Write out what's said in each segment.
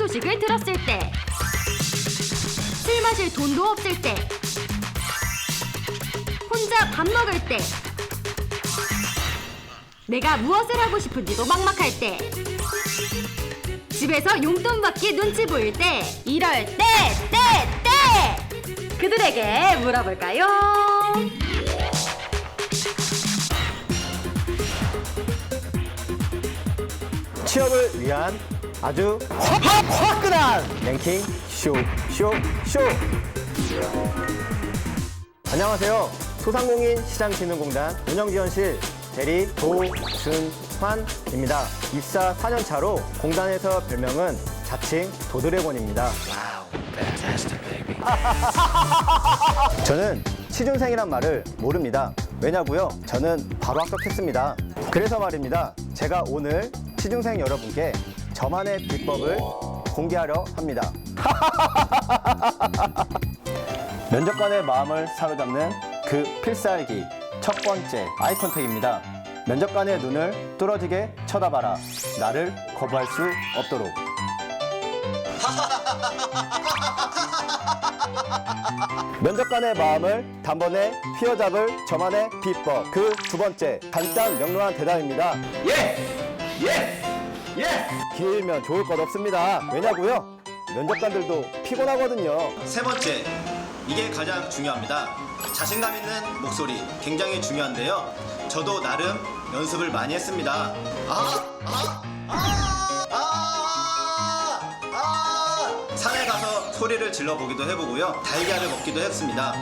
소식을 들었을 때, 술 마실 돈도 없을 때, 혼자 밥 먹을 때, 내가 무엇을 하고 싶은지도 막막할 때, 집에서 용돈 받기 눈치 보일 때, 이럴 때, 때, 때! 그들에게 물어볼까요? 취업을 위한 아주 화끈한 랭킹 쇼, 쇼, 쇼. 안녕하세요. 소상공인 시장진흥공단 운영지원실 대리 도준환입니다. 입사 4년 차로 공단에서 별명은 자칭 도드래곤입니다. 저는 취준생이란 말을 모릅니다. 왜냐고요? 저는 바로 합격했습니다. 그래서 말입니다. 제가 오늘 취준생 여러분께 저만의 비법을 공개하려 합니다. 면접관의 마음을 사로잡는 그 필살기 첫 번째 아이 컨택입니다. 면접관의 눈을 뚫어지게 쳐다봐라. 나를 거부할 수 없도록. 면접관의 마음을 단번에 휘어잡을 저만의 비법. 그 두 번째 간단 명료한 대답입니다. 예! 예! 예! 길면 좋을 것 없습니다. 왜냐고요? 면접관들도 피곤하거든요. 세 번째, 이게 가장 중요합니다. 자신감 있는 목소리 굉장히 중요한데요. 저도 나름 연습을 많이 했습니다. 아, 아, 아, 아, 아. 산에 가서 소리를 질러 보기도 해보고요. 달걀을 먹기도 했습니다.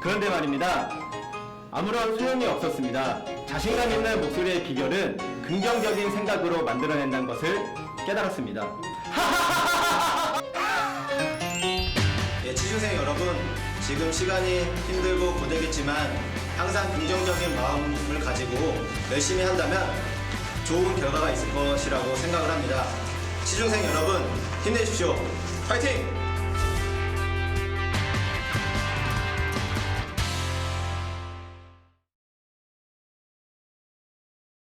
그런데 말입니다. 아무런 소용이 없었습니다. 자신감 있는 목소리의 비결은 긍정적인 생각으로 만들어낸다는 것을 깨달았습니다. 예, 취준생 여러분, 지금 시간이 힘들고 고되겠지만 항상 긍정적인 마음을 가지고 열심히 한다면 좋은 결과가 있을 것이라고 생각을 합니다. 취준생 여러분, 힘내십시오. 파이팅!